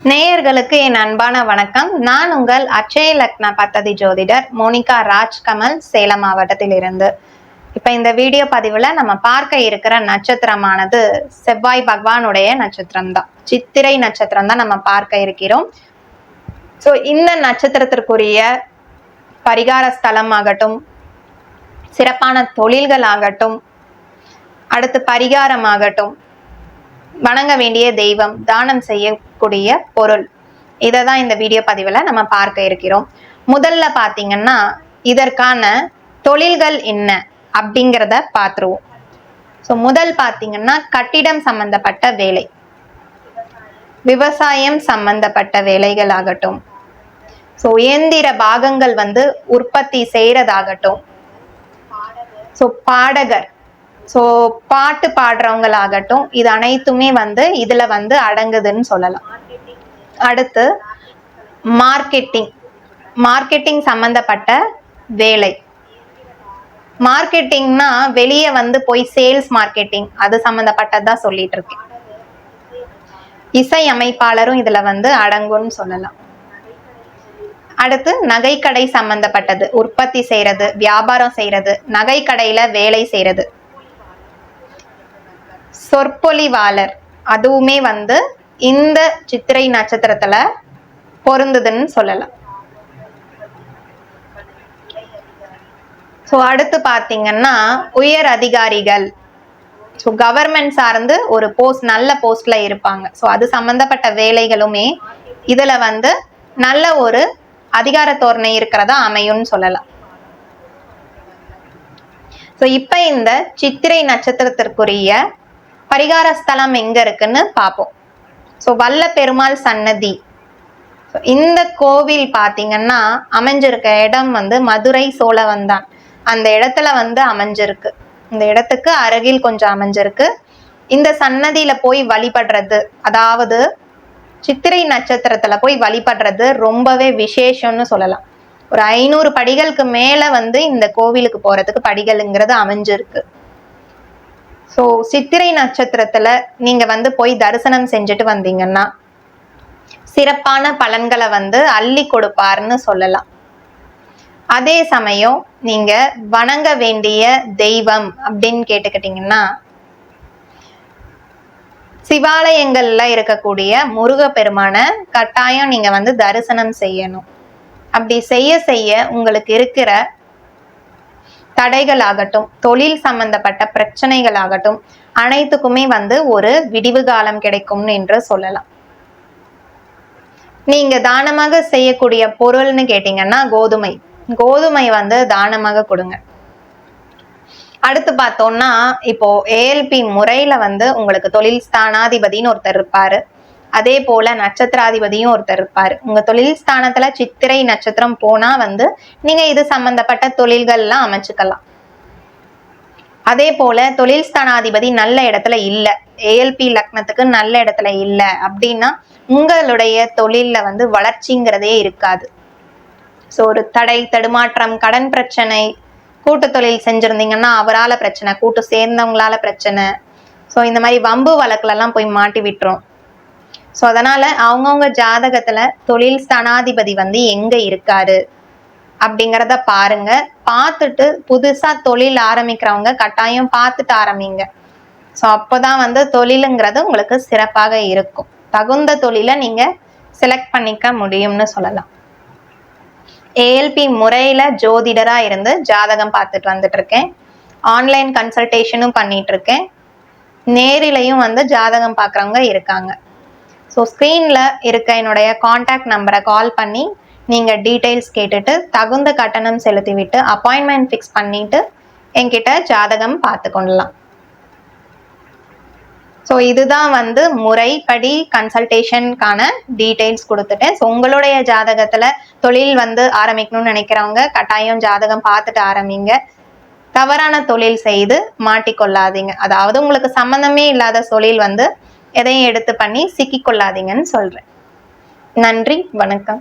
நேயர்களுக்கு என் அன்பான வணக்கம். நான் உங்கள் அச்சய லக்ன பத்ததி ஜோதிடர் மோனிகா ராஜ்கமல் சேலம் மாவட்டத்தில் இருந்து இப்ப இந்த வீடியோ பதிவுல நம்ம பார்க்க இருக்கிற நட்சத்திரமானது செவ்வாய் பகவானுடைய நட்சத்திரம் தான் சித்திரை நட்சத்திரம் தான் நம்ம பார்க்க இருக்கிறோம். ஸோ இந்த நட்சத்திரத்திற்குரிய பரிகார ஸ்தலம் ஆகட்டும் சிறப்பான தொழில்கள் ஆகட்டும் அடுத்து பரிகாரம் ஆகட்டும் வணங்க வேண்டிய தெய்வம் தானம் செய்ய இருக்கக்கூடிய பொருள். இதை தான் இந்த வீடியோ பதிவில் நம்ம பார்க்க இருக்கிறோம். முதல்ல பார்த்தீங்கன்னா இதற்கான தொழில்கள் என்ன அப்படிங்கிறத பார்த்துருவோம். ஸோ முதல் பார்த்தீங்கன்னா கட்டிடம் சம்பந்தப்பட்ட வேலை. விவசாயம் சம்பந்தப்பட்ட வேலைகள் ஆகட்டும். ஸோ இயந்திர பாகங்கள் வந்து உற்பத்தி செய்கிறதாகட்டும் ஸோ பாடகர். ஸோ பாட்டு பாடுறவங்களாகட்டும் இது அனைத்துமே வந்து இதுல வந்து அடங்குதுன்னு சொல்லலாம். அடுத்து மார்க்கெட்டிங் மார்க்கெட்டிங் சம்மந்தப்பட்ட வேலை. மார்க்கெட்டிங்னா வெளியே வந்து போய் சேல்ஸ் மார்க்கெட்டிங் அது சம்மந்தப்பட்டதான் சொல்லிட்டு இருக்கேன். இசை அமைப்பாளரும் இதுல வந்து அடங்கும்னு சொல்லலாம். அடுத்து நகைக்கடை சம்மந்தப்பட்டது உற்பத்தி செய்யறது வியாபாரம் செய்யறது நகைக்கடையில் வேலை செய்யறது சொற்பொழிவாளர். அதுவுமே வந்து இந்த சித்திரை நட்சத்திரத்துல பொருந்துதுன்னு சொல்லலாம். ஸோ அடுத்து பார்த்தீங்கன்னா உயர் அதிகாரிகள். ஸோ கவர்மெண்ட் சார்ந்து ஒரு போஸ்ட் நல்ல போஸ்ட்ல இருப்பாங்க. ஸோ அது சம்பந்தப்பட்ட வேலைகளுமே இதுல வந்து நல்ல ஒரு அதிகார தோரணை இருக்கிறதா அமையும்னு சொல்லலாம். ஸோ இப்போ இந்த சித்திரை நட்சத்திரத்திற்குரிய பரிகார ஸ்தலம் எங்க இருக்குன்னு பார்ப்போம் ஸோ வல்ல பெருமாள் சன்னதி இந்த கோவில் பார்த்தீங்கன்னா அமைஞ்சிருக்க இடம் வந்து மதுரை சோழவந்தான் அந்த இடத்துல வந்து அமைஞ்சிருக்கு. இந்த இடத்துக்கு அருகில் கொஞ்சம் அமைஞ்சிருக்கு. இந்த சன்னதியில போய் வழிபடுறது அதாவது சித்திரை நட்சத்திரத்துல போய் வழிபடுறது ரொம்பவே விசேஷம்னு சொல்லலாம். ஒரு ஐநூறு படிகளுக்கு மேல வந்து இந்த கோவிலுக்கு போறதுக்கு படிகள்ங்கிறது அமைஞ்சிருக்கு. ஸோ சித்திரை நட்சத்திரத்துல நீங்க வந்து போய் தரிசனம் செஞ்சுட்டு வந்தீங்கன்னா சிறப்பான பலன்களை வந்து அள்ளி கொடுப்பாருன்னு சொல்லலாம். அதே சமயம் நீங்க வணங்க வேண்டிய தெய்வம் அப்படின்னு கேட்டுக்கிட்டீங்கன்னா சிவாலயங்கள்ல இருக்கக்கூடிய முருகப்பெருமானை கட்டாயம் நீங்க வந்து தரிசனம் செய்யணும். அப்படி செய்ய செய்ய உங்களுக்கு இருக்கிற தடைகள் ஆகட்டும் தொழில் சம்பந்தப்பட்ட பிரச்சனைகள் ஆகட்டும் அனைத்துக்குமே வந்து ஒரு விடிவு காலம் கிடைக்கும்னு என்று சொல்லலாம். நீங்க தானமாக செய்யக்கூடிய பொருள்னு கேட்டீங்கன்னா கோதுமை. கோதுமை வந்து தானமாக கொடுங்க. அடுத்து பார்த்தோம்னா இப்போ ஏஎல்பி முறையில வந்து உங்களுக்கு தொழில் ஸ்தானாதிபதினு ஒருத்தர் இருப்பாரு. அதே போல நட்சத்திராதிபதியும் ஒருத்தர் இருப்பார். உங்க தொழில் ஸ்தானத்துல சித்திரை நட்சத்திரம் போனா வந்து நீங்க இது சம்பந்தப்பட்ட தொழில்கள்லாம் அமைச்சுக்கலாம். அதே போல தொழில் ஸ்தானாதிபதி நல்ல இடத்துல இல்ல. ஏஎல்பி லக்னத்துக்கு நல்ல இடத்துல இல்ல அப்படின்னா உங்களுடைய தொழில்ல வந்து வளர்ச்சிங்கிறதே இருக்காது. ஸோ ஒரு தடை தடுமாற்றம் கடன் பிரச்சனை கூட்டு தொழில் செஞ்சிருந்தீங்கன்னா அவரால பிரச்சனை கூட்டு சேர்ந்தவங்களால பிரச்சனை. ஸோ இந்த மாதிரி வம்பு வழக்குலலாம் போய் மாட்டி விட்டுரும். ஸோ அதனால அவங்கவுங்க ஜாதகத்துல தொழில் ஸ்தானாதிபதி வந்து எங்க இருக்காரு அப்படிங்கிறத பாருங்க. பார்த்துட்டு புதுசா தொழில் ஆரம்பிக்கிறவங்க கட்டாயம் பார்த்துட்டு ஆரம்பிங்க. ஸோ அப்போதான் வந்து தொழிலுங்கிறது உங்களுக்கு சிறப்பாக இருக்கும். தகுந்த தொழிலை நீங்க செலக்ட் பண்ணிக்க முடியும்னு சொல்லலாம். ஏஎல்பி முறையில ஜோதிடரா இருந்து ஜாதகம் பார்த்துட்டு வந்துட்டு இருக்கேன் ஆன்லைன் கன்சல்டேஷனும் பண்ணிட்டு இருக்கேன் நேரிலையும் வந்து ஜாதகம் பார்க்குறவங்க இருக்காங்க. ஸோ ஸ்க்ரீனில் இருக்க என்னுடைய காண்டாக்ட் நம்பரை கால் பண்ணி நீங்கள் டீட்டெயில்ஸ் கேட்டுட்டு தகுந்த கட்டணம் செலுத்திவிட்டு அப்பாயின்மெண்ட் ஃபிக்ஸ் பண்ணிட்டு என்கிட்ட ஜாதகம் பார்த்து கொள்ளலாம். ஸோ இதுதான் வந்து முறைப்படி கன்சல்டேஷனுக்கான டீட்டெயில்ஸ் கொடுத்துட்டேன். ஸோ உங்களுடைய ஜாதகத்தில் தொழில் வந்து ஆரம்பிக்கணும்னு நினைக்கிறவங்க கட்டாயம் ஜாதகம் பார்த்துட்டு ஆரம்பிங்க. தவறான தொழில் செய்து மாட்டிக்கொள்ளாதீங்க. அதாவது உங்களுக்கு சம்மந்தமே இல்லாத தொழில் வந்து எதையும் எடுத்து பண்ணி சிக்கிக்கொள்ளாதீங்கன்னு சொல்கிறேன் நன்றி வணக்கம்.